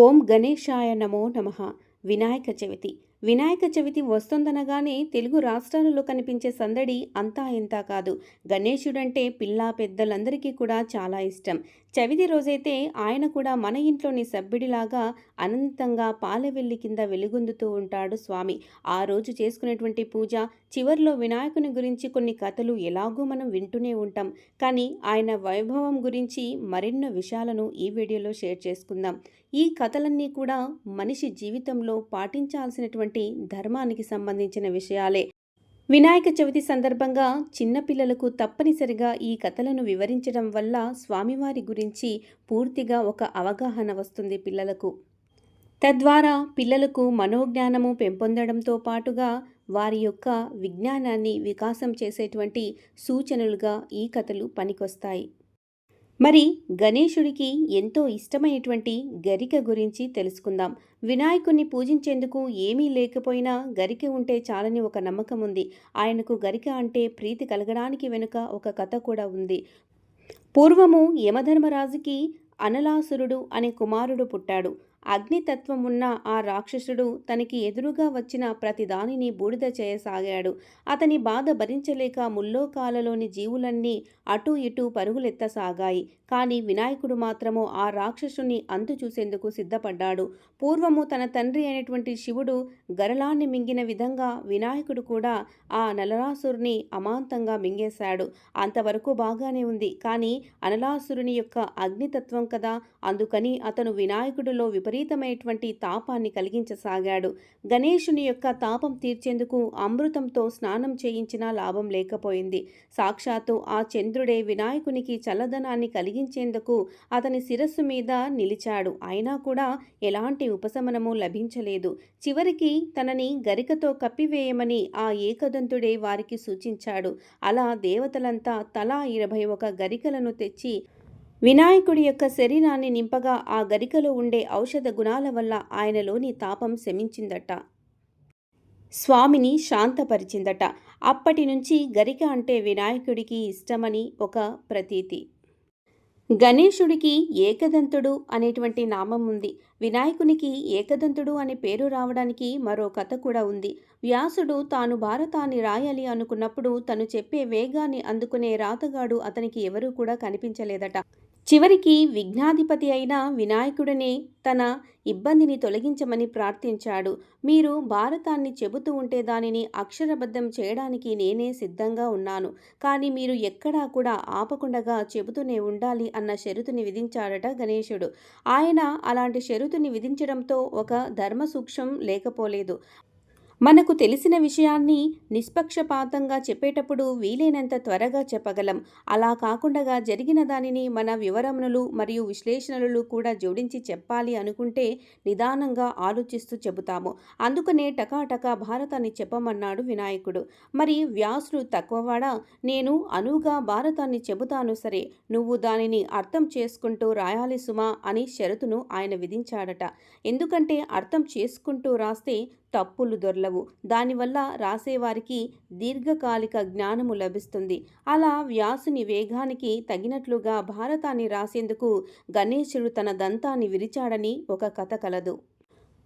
ఓం గణేశాయ నమో నమ. వినాయక చవితి. వినాయక చవితి వస్తుందనగానే తెలుగు రాష్ట్రాలలో కనిపించే సందడి అంతా ఇంతా కాదు. గణేశుడంటే పిల్ల పెద్దలందరికీ కూడా చాలా ఇష్టం. చవితి రోజైతే ఆయన కూడా మన ఇంట్లోని సభ్యుడిలాగా అనంతంగా పాలవెల్లి కింద వెలుగొందుతూ ఉంటాడు స్వామి. ఆ రోజు చేసుకునేటువంటి పూజ చివర్లో వినాయకుని గురించి కొన్ని కథలు ఎలాగూ మనం వింటూనే ఉంటాం. కానీ ఆయన వైభవం గురించి మరెన్నో విషయాలను ఈ వీడియోలో షేర్ చేసుకుందాం. ఈ కథలన్నీ కూడా మనిషి జీవితంలో పాటించాల్సినటువంటి ధర్మానికి సంబంధించిన విషయాలే. వినాయక చవితి సందర్భంగా చిన్నపిల్లలకు తప్పనిసరిగా ఈ కథలను వివరించడం వల్ల స్వామివారి గురించి పూర్తిగా ఒక అవగాహన వస్తుంది పిల్లలకు. తద్వారా పిల్లలకు మనోజ్ఞానము పెంపొందడంతో పాటుగా వారి యొక్క విజ్ఞానాన్ని వికాసం చేసేటువంటి సూచనలుగా ఈ కథలు పనికొస్తాయి. మరి గణేశుడికి ఎంతో ఇష్టమైనటువంటి గరిక గురించి తెలుసుకుందాం. వినాయకుణ్ణి పూజించేందుకు ఏమీ లేకపోయినా గరిక ఉంటే చాలని ఒక నమ్మకం ఉంది. ఆయనకు గరిక అంటే ప్రీతి కలగడానికి వెనుక ఒక కథ కూడా ఉంది. పూర్వము యమధర్మరాజుకి అనలాసురుడు అనే కుమారుడు పుట్టాడు. అగ్నితత్వమున్న ఆ రాక్షసుడు తనకి ఎదురుగా వచ్చిన ప్రతి దానిని బూడిద చేయసాగాడు. అతని బాధ భరించలేక ముల్లోకాలలోని జీవులన్నీ అటూ ఇటూ పరుగులెత్తసాగాయి. కానీ వినాయకుడు మాత్రము ఆ రాక్షసుని అంతు చూసేందుకు సిద్ధపడ్డాడు. పూర్వము తన తండ్రి అయినటువంటి శివుడు గరళాన్ని మింగిన విధంగా వినాయకుడు కూడా ఆ నలరాసురుని అమాంతంగా మింగేశాడు. అంతవరకు బాగానే ఉంది. కానీ అనలాసురుని యొక్క అగ్నితత్వం కదా. అందుకని అతను వినాయకుడిలో విపరీతమైనటువంటి తాపాన్ని కలిగించసాగాడు. గణేశుని యొక్క తాపం తీర్చేందుకు అమృతంతో స్నానం చేయించినా లాభం లేకపోయింది. సాక్షాత్తు ఆ చంద్రుడే వినాయకునికి చల్లదనాన్ని కలిగించేందుకు అతని శిరస్సు మీద నిలిచాడు. అయినా కూడా ఎలాంటి ఉపశమనము లభించలేదు. చివరికి తనని గరికతో కప్పివేయమని ఆ ఏకదంతుడే వారికి సూచించాడు. అలా దేవతలంతా తలా ఇరవై ఒక గరికలను తెచ్చి వినాయకుడి యొక్క శరీరాన్ని నింపగా ఆ గరికలో ఉండే ఔషధ గుణాల వల్ల ఆయనలోని తాపం శమించిందట. స్వామిని శాంతపరిచిందట. అప్పటి నుంచి గరిక అంటే వినాయకుడికి ఇష్టమని ఒక ప్రతీతి. గణేశుడికి ఏకదంతుడు అనేటువంటి నామం ఉంది. వినాయకునికి ఏకదంతుడు అనే పేరు రావడానికి మరో కథ కూడా ఉంది. వ్యాసుడు తాను భారతాన్ని రాయాలి అనుకున్నప్పుడు తను చెప్పే వేగాన్ని అందుకునే రాతగాడు అతనికి ఎవరూ కూడా కనిపించలేదట. చివరికి విఘ్నాధిపతి అయిన వినాయకుడనే తన ఇబ్బందిని తొలగించమని ప్రార్థించాడు. మీరు భారతాన్ని చెబుతూ ఉంటే దానిని అక్షరబద్ధం చేయడానికి నేనే సిద్ధంగా ఉన్నాను. కానీ మీరు ఎక్కడా కూడా ఆపకుండగా చెబుతూనే ఉండాలి అన్న షరతుని విధించాడట గణేశుడు. ఆయన అలాంటి షరతుని విధించడంతో ఒక ధర్మ సూక్ష్మం లేకపోలేదు. మనకు తెలిసిన విషయాన్ని నిష్పక్షపాతంగా చెప్పేటప్పుడు వీలైనంత త్వరగా చెప్పగలం. అలా కాకుండా జరిగిన దానిని మన వివరణలు మరియు విశ్లేషణలు కూడా జోడించి చెప్పాలి అనుకుంటే నిదానంగా ఆలోచిస్తూ చెబుతాము. అందుకనే టకాటకా భారతాన్ని చెప్పమన్నాడు వినాయకుడు. మరి వ్యాసుడు తక్కువవాడా? నేను అనువుగా భారతాన్ని చెబుతాను సరే. నువ్వు దానిని అర్థం చేసుకుంటూ రాయాలి సుమా అని షరతును ఆయన విధించాడట. ఎందుకంటే అర్థం చేసుకుంటూ రాస్తే తప్పులు దొరలవు. దానివల్ల రాసేవారికి దీర్ఘకాలిక జ్ఞానము లభిస్తుంది. అలా వ్యాసుని వేగానికి తగినట్లుగా భారతాన్ని రాసేందుకు గణేశుడు తన దంతాన్ని విరిచాడని ఒక కథ కలదు.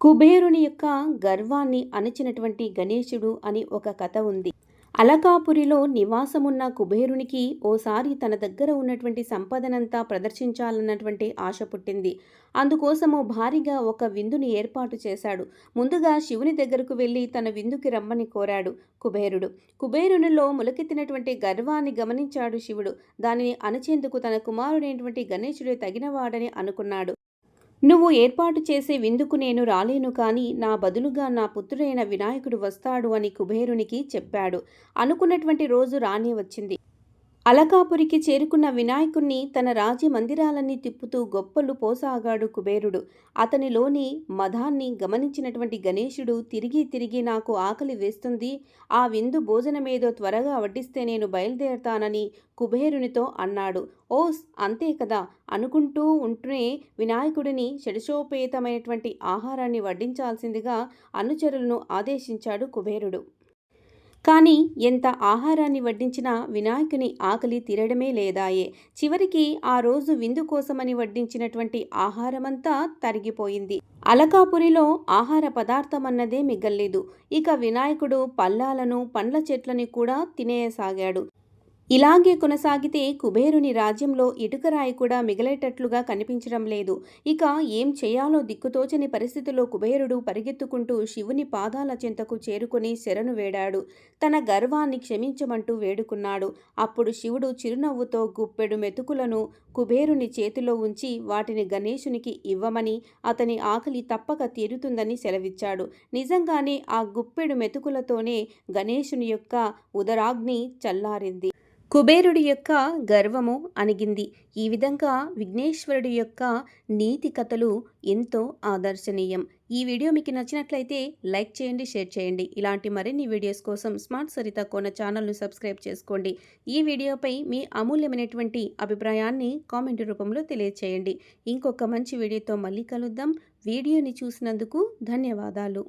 కుబేరుని యొక్క గర్వాన్ని అణచినటువంటి గణేశుడు అని ఒక కథ ఉంది. అలకాపురిలో నివాసమున్న కుబేరునికి ఓసారి తన దగ్గర ఉన్నటువంటి సంపదనంతా ప్రదర్శించాలన్నటువంటి ఆశ పుట్టింది. అందుకోసము భారీగా ఒక విందుని ఏర్పాటు చేశాడు. ముందుగా శివుని దగ్గరకు వెళ్ళి తన విందుకి రమ్మని కోరాడు కుబేరుడు. కుబేరునిలో ములకెత్తినటువంటి గర్వాన్ని గమనించాడు శివుడు. దానిని అణచేందుకు తన కుమారుడైనటువంటి గణేశుడే తగినవాడని అనుకున్నాడు. నువ్వు ఏర్పాటు చేసే విందుకు నేను రాలేను కానీ నా బదులుగా నా పుత్రుడైన వినాయకుడు వస్తాడు అని కుబేరునికి చెప్పాడు. అనుకున్నటువంటి రోజు రానే వచ్చింది. అలకాపురికి చేరుకున్న వినాయకుణ్ణి తన రాజమందిరాలన్నీ తిప్పుతూ గొప్పలు పోసాగాడు కుబేరుడు. అతనిలోని మధాన్ని గమనించినటువంటి గణేశుడు తిరిగి తిరిగి నాకు ఆకలి వేస్తుంది. ఆ విందు భోజనమేదో త్వరగా వడ్డిస్తే నేను బయలుదేరతానని కుబేరునితో అన్నాడు. ఓస్ అంతే కదా. అనుకుంటూ ఉంటూనే వినాయకుడిని షడిశోపేతమైనటువంటి ఆహారాన్ని వడ్డించాల్సిందిగా అనుచరులను ఆదేశించాడు కుబేరుడు. కానీ ఎంత ఆహారాన్ని వడ్డించినా వినాయకుని ఆకలి తీరడమే లేదాయే. చివరికి ఆ రోజు విందు కోసమని వడ్డించినటువంటి ఆహారమంతా తరిగిపోయింది. అలకాపురిలో ఆహార పదార్థమన్నదే మిగల్లేదు. ఇక వినాయకుడు పల్లాలను పండ్ల చెట్లని కూడా తినేయసాగాడు. ఇలాగే కొనసాగితే కుబేరుని రాజ్యంలో ఇటుకరాయి కూడా మిగిలేటట్లుగా కనిపించడం లేదు. ఇక ఏం చేయాలో దిక్కుతోచని పరిస్థితిలో కుబేరుడు పరిగెత్తుకుంటూ శివుని పాదాల చెంతకు చేరుకుని శరణు వేడాడు. తన గర్వాన్ని క్షమించమంటూ వేడుకున్నాడు. అప్పుడు శివుడు చిరునవ్వుతో గుప్పెడు మెతుకులను కుబేరుని చేతిలో ఉంచి వాటిని గణేశునికి ఇవ్వమని అతని ఆకలి తప్పక తీరుతుందని సెలవిచ్చాడు. నిజంగానే ఆ గుప్పెడు మెతుకులతోనే గణేశుని యొక్క ఉదరాగ్ని చల్లారింది. కుబేరుడి యొక్క గర్వము అణిగింది. ఈ విధంగా విఘ్నేశ్వరుడి యొక్క నీతి కథలు ఎంతో ఆదర్శనీయం. ఈ వీడియో మీకు నచ్చినట్లయితే లైక్ చేయండి షేర్ చేయండి. ఇలాంటి మరిన్ని వీడియోస్ కోసం స్మార్ట్ సరిత కోన ఛానల్ను సబ్స్క్రైబ్ చేసుకోండి. ఈ వీడియోపై మీ అమూల్యమైనటువంటి అభిప్రాయాన్ని కామెంట్ రూపంలో తెలియచేయండి. ఇంకొక మంచి వీడియోతో మళ్ళీ కలుద్దాం. వీడియోని చూసినందుకు ధన్యవాదాలు.